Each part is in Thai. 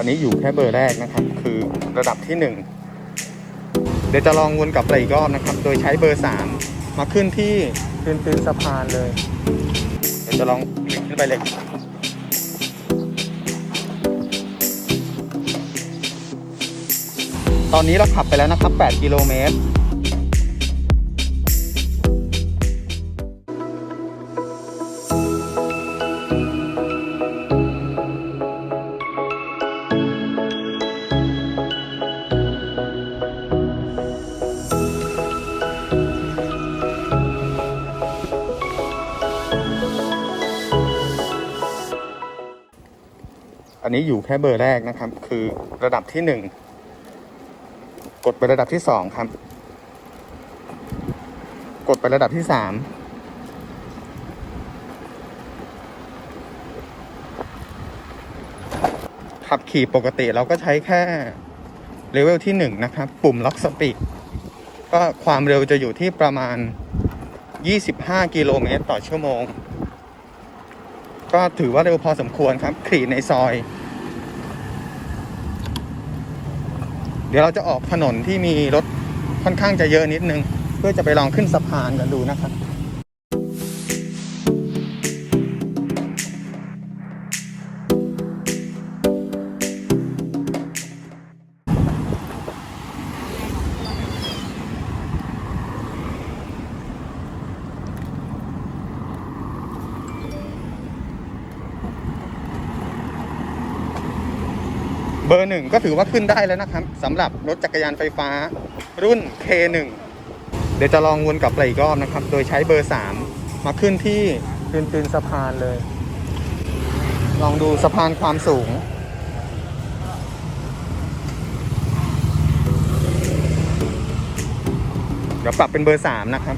อันนี้อยู่แค่เบอร์แรกนะครับ คือระดับที่หนึ่งเดี๋ยวจะลองวนกลับไปอีกรอบนะครับ โดยใช้เบอร์สามมาขึ้นที่ตีนตีนสะพานเลย เดี๋ยวจะลองขึ้นไปเลยตอนนี้เราขับไปแล้วนะครับ 8 กิโลเมตร อันนี้อยู่แค่เบอร์แรกนะครับ คือระดับที่หนึ่งกดไประดับที่สองครับ กดไประดับที่สามขับขี่ปกติเราก็ใช้แค่เลเวลที่หนึ่งนะครับ ปุ่มล็อกสปีดก็ความเร็วจะอยู่ที่ประมาณ 25 กิโลเมตรต่อชั่วโมง ก็ถือว่าเร็วพอสมควรครับ ขี่ในซอย เดี๋ยวเราจะออกถนนที่มีรถค่อนข้างจะเยอะนิดนึง เพื่อจะไปลองขึ้นสะพานกันดูนะครับ เบอร์หนึ่งก็ถือว่าขึ้นได้แล้วนะครับสำหรับรถจักรยานไฟฟ้า รุ่น K1 เดี๋ยวจะลองวนกลับไปอีกรอบนะครับ โดยใช้เบอร์สามมาขึ้นที่ตีนตีนสะพานเลย ลองดูสะพานความสูง เดี๋ยวปรับเป็นเบอร์สามนะครับ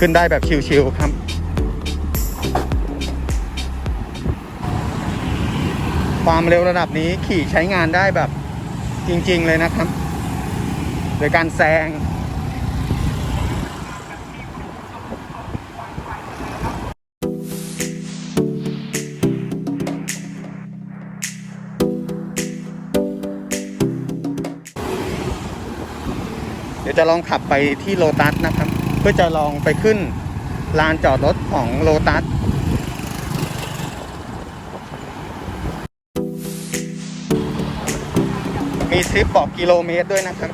ขึ้นได้แบบชิวๆครับ ความเร็วระดับนี้ขี่ใช้งานได้แบบจริง ๆ เลยนะครับ โดยการแซงเดี๋ยวจะลองขับไปที่โลตัสนะครับ เพื่อจะลองไปขึ้นลานจอดรถของโลตัสมีทริปบอกกิโลเมตรด้วยนะครับ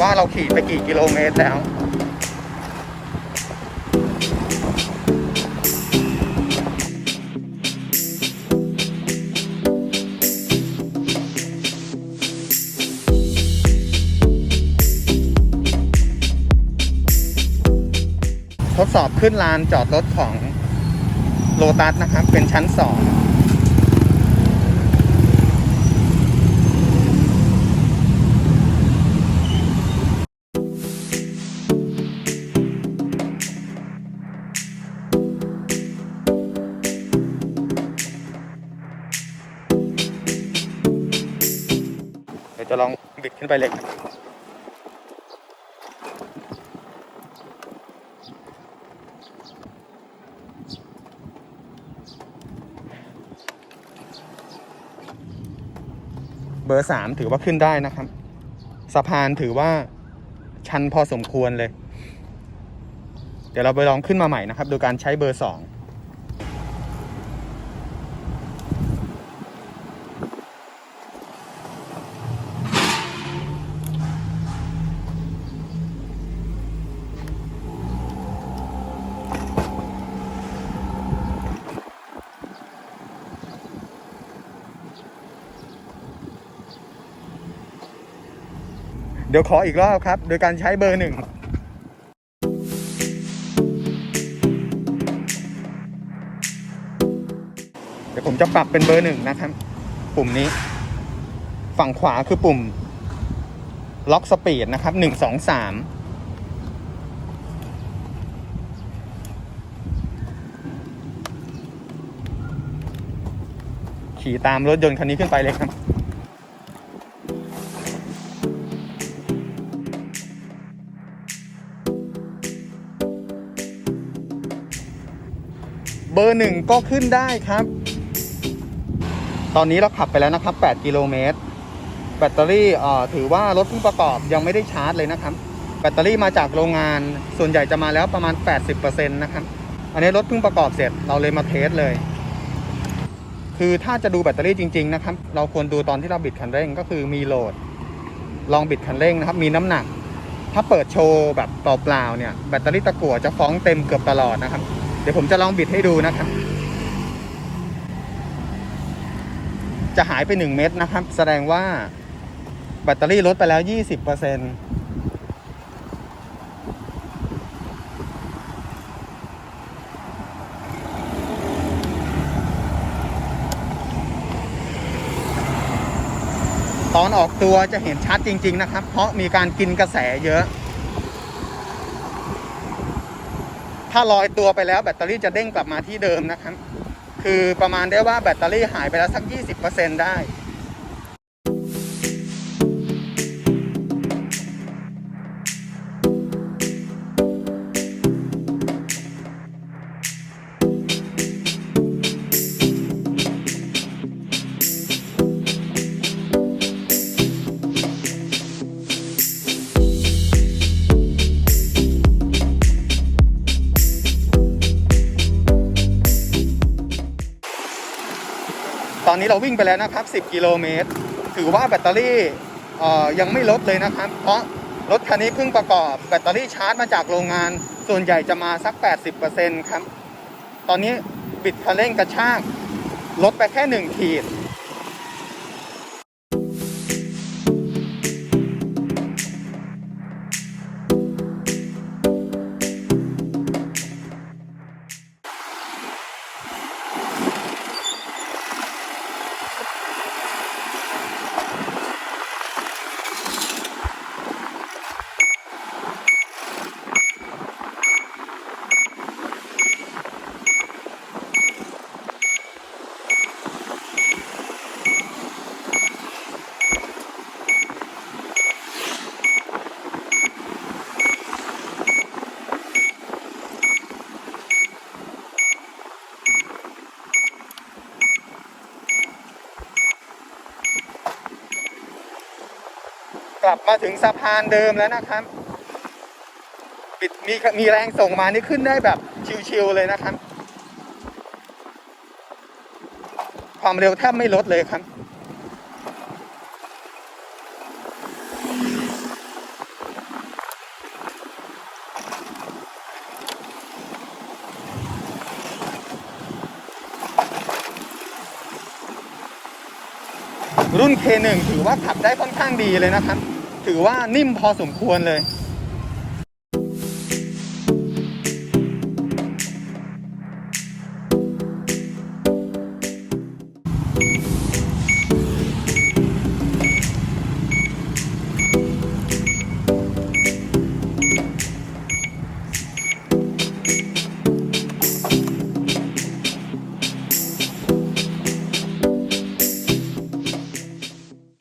ว่าเราขี่ไปกี่กิโลเมตรแล้ว ดสอบขึ้นลานจอดรถของโลตัสนะครับ เป็นชั้นสองเดี๋ยวจะลองบิดขึ้นไปเลย บเบอร์สามถือว่าขึ้นได้นะครับ สะพานถือว่าชันพอสมควรเลย เดี๋ยวเราไปลองขึ้นมาใหม่นะครับ โดยการใช้เบอร์สอง เดี๋ยวขออีกรอบครับ โดยการใช้เบอร์หนึ่งเดี๋ยวผมจะปรับเป็นเบอร์หนึ่งนะครับ ปุ่มนี้ ฝั่งขวาคือปุ่ม ล็อกสปีดนะครับหนึ่งสองสามขี่ตามรถยนต์คันนี้ขึ้นไปเลยครับ เบอร์หนึ่งก็ขึ้นได้ครับ ตอนนี้เราขับไปแล้วนะครับ 8 กิโลเมตร แบตเตอรี่เอ่อถือว่ารถเพิ่งประกอบยังไม่ได้ชาร์จเลยนะครับ แบตเตอรี่มาจากโรงงาน ส่วนใหญ่จะมาแล้วประมาณ 80%นะครับ อันนี้รถเพิ่งประกอบเสร็จเราเลยมาเทสเลย คือถ้าจะดูแบตเตอรี่จริง ๆ นะครับ เราควรดูตอนที่เราบิดคันเร่งก็คือมีโหลด ลองบิดคันเร่งนะครับ มีน้ำหนัก ถ้าเปิดโชว์แบบเปล่าๆเนี่ย แบตเตอรี่ตะกั่วจะฟ้องเต็มเกือบตลอดนะครับ เดี๋ยวผมจะลองบิดให้ดูนะครับ จะหายไป 1 เม็ดนะครับ แสดงว่าแบตเตอรี่ลดไปแล้ว 20%ตอนออกตัวจะเห็นชัดจริง ๆ นะครับ เพราะมีการกินกระแสเยอะ ถ้าลอยตัวไปแล้วแบตเตอรี่จะเด้งกลับมาที่เดิมนะครับ คือประมาณได้ว่าแบตเตอรี่หายไปแล้วสัก 20%ได้ เราวิ่งไปแล้วนะครับ 10 กิโลเมตร ถือว่าแบตเตอรี่ยังไม่ลดเลยนะครับ เพราะรถคันนี้เพิ่งประกอบแบตเตอรี่ชาร์จมาจากโรงงาน ส่วนใหญ่จะมาสัก 80%ครับ ตอนนี้บิดคันเร่งกระชากลดไปแค่ 1 ขีด กลับมาถึงสะพานเดิมแล้วนะครับ ปิดมีมีแรงส่งมานี่ขึ้นได้แบบชิวๆเลยนะครับ ความเร็วแทบไม่ลดเลยครับ รุ่น K1 ถือว่าขับได้ค่อนข้างดีเลยนะครับ ถือว่านิ่มพอสมควรเลย